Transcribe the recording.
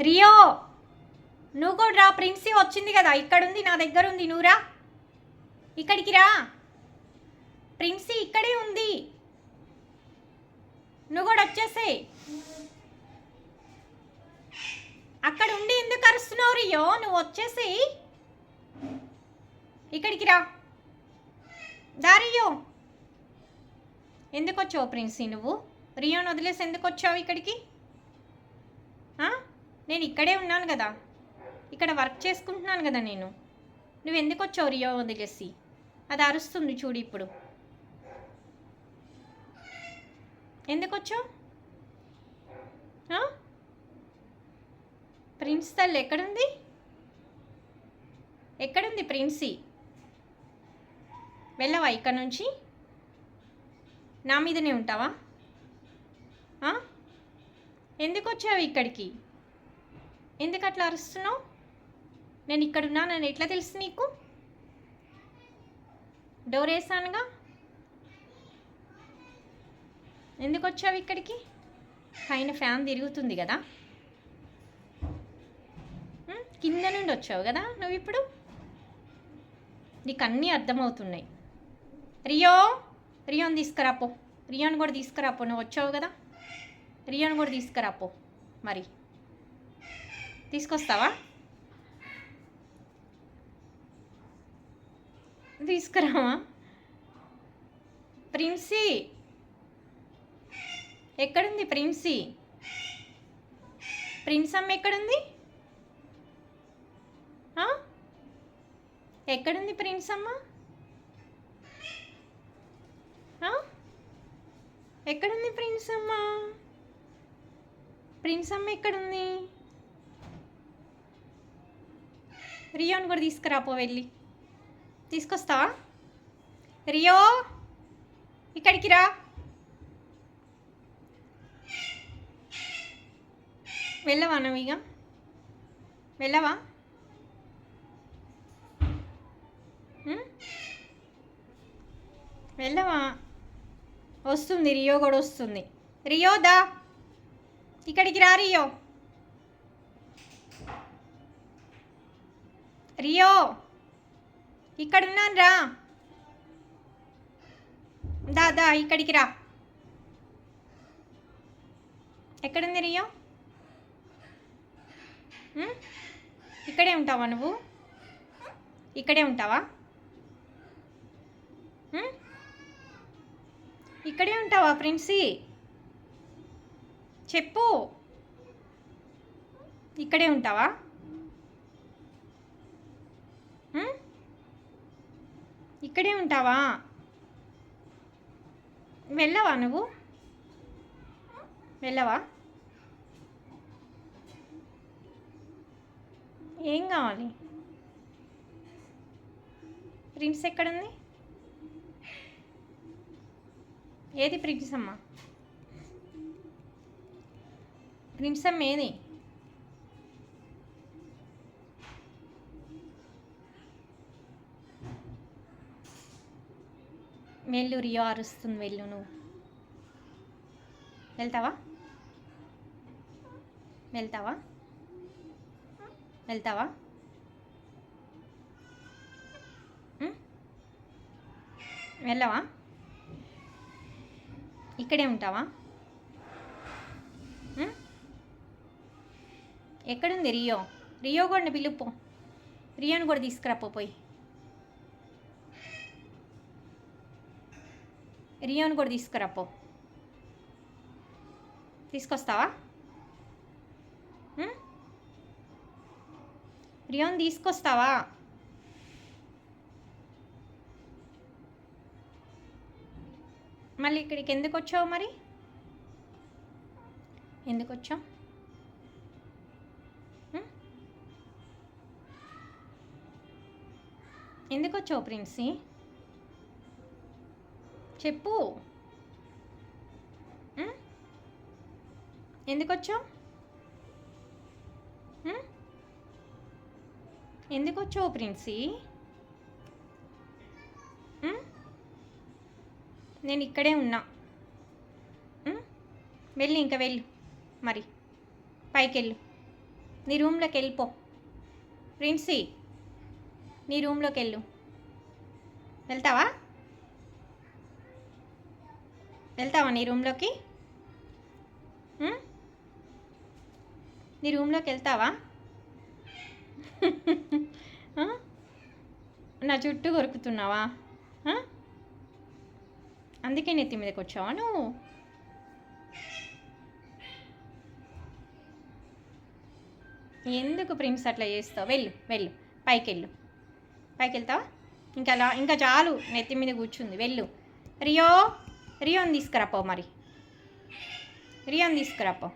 Rio నువ్వు కూడా రా. ప్రిన్సీ వచ్చింది కదా. ఇక్కడ ఉంది నా దగ్గర ఉంది నూరా ఇక్కడికి రా. ప్రిన్సీ ఇక్కడే ఉంది. నువ్వు కూడా వచ్చేసేయ్. అక్కడ ఉండి ఎందుకు అరుస్తున్నావు రియో? నువ్వు వచ్చేసి ఇక్కడికి రా. దారియో ఎందుకు వచ్చావు ప్రిన్సీ నువ్వు? రియోని వదిలేసి ఎందుకు వచ్చావు ఇక్కడికి? ఆ? నేను ఇక్కడే ఉన్నాను కదా. ఇక్కడ వర్క్ చేసుకుంటున్నాను కదా నేను. నువ్వు ఎందుకు వచ్చావు రియో వదిలేసి? అది అరుస్తుంది చూడు ఇప్పుడు. ఎందుకు వచ్చావు ప్రిన్స్ తల్లి ఎక్కడుంది? ఎక్కడుంది ప్రిన్సీ? వెళ్ళవా ఇక్కడ నుంచి? నా మీదనే ఉంటావా? ఎందుకు వచ్చావు ఇక్కడికి? ఎందుకు అట్లా అరుస్తున్నావు? నేను ఇక్కడ ఉన్నానని ఎట్లా తెలుసు నీకు? డోర్ వేసానుగా? ఎందుకు వచ్చావు ఇక్కడికి? పైన ఫ్యాన్ తిరుగుతుంది కదా. కింద నుండి వచ్చావు కదా నువ్వు ఇప్పుడు? నీకు అన్నీ అర్థమవుతున్నాయి. రియో రియోని తీసుకురాపో. రియోని కూడా తీసుకురాపో నువ్వు వచ్చావు కదా? రియోని కూడా తీసుకురాపో మరి. తీసుకొస్తావా? తీసుకురావా? ప్రిన్సీ! ఎక్కడుంది ప్రిన్సీ? ప్రిన్స్ అమ్మ ఎక్కడుంది? ఎక్కడుంది ప్రిన్స్ అమ్మ? ఎక్కడుంది ప్రిన్స్ అమ్మ? ప్రిన్స్ అమ్మ ఎక్కడుంది? రియోని కూడా తీసుకురాపో వెళ్ళి. తీసుకొస్తావా? రియో ఇక్కడికి రా. వెళ్ళవా నువ్వు ఇక వెళ్ళవా వెళ్ళవా? వస్తుంది రియో కూడా వస్తుంది. రియో దా. ఇక్కడికి రా రియో. రియో ఇక్కడున్నాను రా. దా దా ఇక్కడికి రా. ఎక్కడుంది రియో? ఇక్కడే ఉంటావా నువ్వు? ఇక్కడే ఉంటావా? ఇక్కడే ఉంటావా ప్రిన్సీ? చెప్పు. ఇక్కడే ఉంటావా? ఇక్కడే ఉంటావా? వెళ్ళవా నువ్వు? వెళ్ళవా? ఏం కావాలి? ప్రిన్స్ ఎక్కడుంది? ఏది ప్రిన్స్ అమ్మ ప్రిన్స్ అమ్మ ఏది? వెళ్ళు రియో అరుస్తుంది వెళ్ళు నువ్వు. వెళ్తావా? వెళ్తావా? వెళ్తావా? వెళ్ళవా? ఇక్కడే ఉంటావా? ఎక్కడుంది రియో? రియో కూడా పిలుపు. రియోని కూడా తీసుకురాపో రియోని కూడా తీసుకురాపో తీసుకొస్తావా? రియోని తీసుకొస్తావా? మళ్ళీ ఇక్కడికి ఎందుకు వచ్చావు మరి? ఎందుకు వచ్చావు? ఎందుకు వచ్చావు ప్రిన్సీ? చెప్పు. ఎందుకు వచ్చావు ఎందుకు వచ్చావు ప్రిన్సీ? నేను ఇక్కడే ఉన్నా. వెళ్ళి ఇంకా వెళ్ళు. మరి పైకి వెళ్ళు నీ రూమ్లోకి వెళ్ళిపో ప్రిన్సీ నీ రూమ్లోకి వెళ్ళు వెళ్తావా? వెళ్తావా నీ రూమ్లోకి? నీ రూమ్లోకి వెళ్తావా? నా చుట్టూ కొరుకుతున్నావా? అందుకే నెత్తి మీదకి వచ్చావా నువ్వు? ఎందుకు ప్రిన్స్ అట్లా చేస్తావు? వెళ్ళు వెళ్ళు. పైకి వెళ్ళు పైకి వెళ్తావా ఇంకా అలా ఇంకా చాలు. నెత్తి మీద కూర్చుంది. వెళ్ళు. రియో! రియోన్ తీసుకురాపో మరి రియోన్ తీసుకురాపో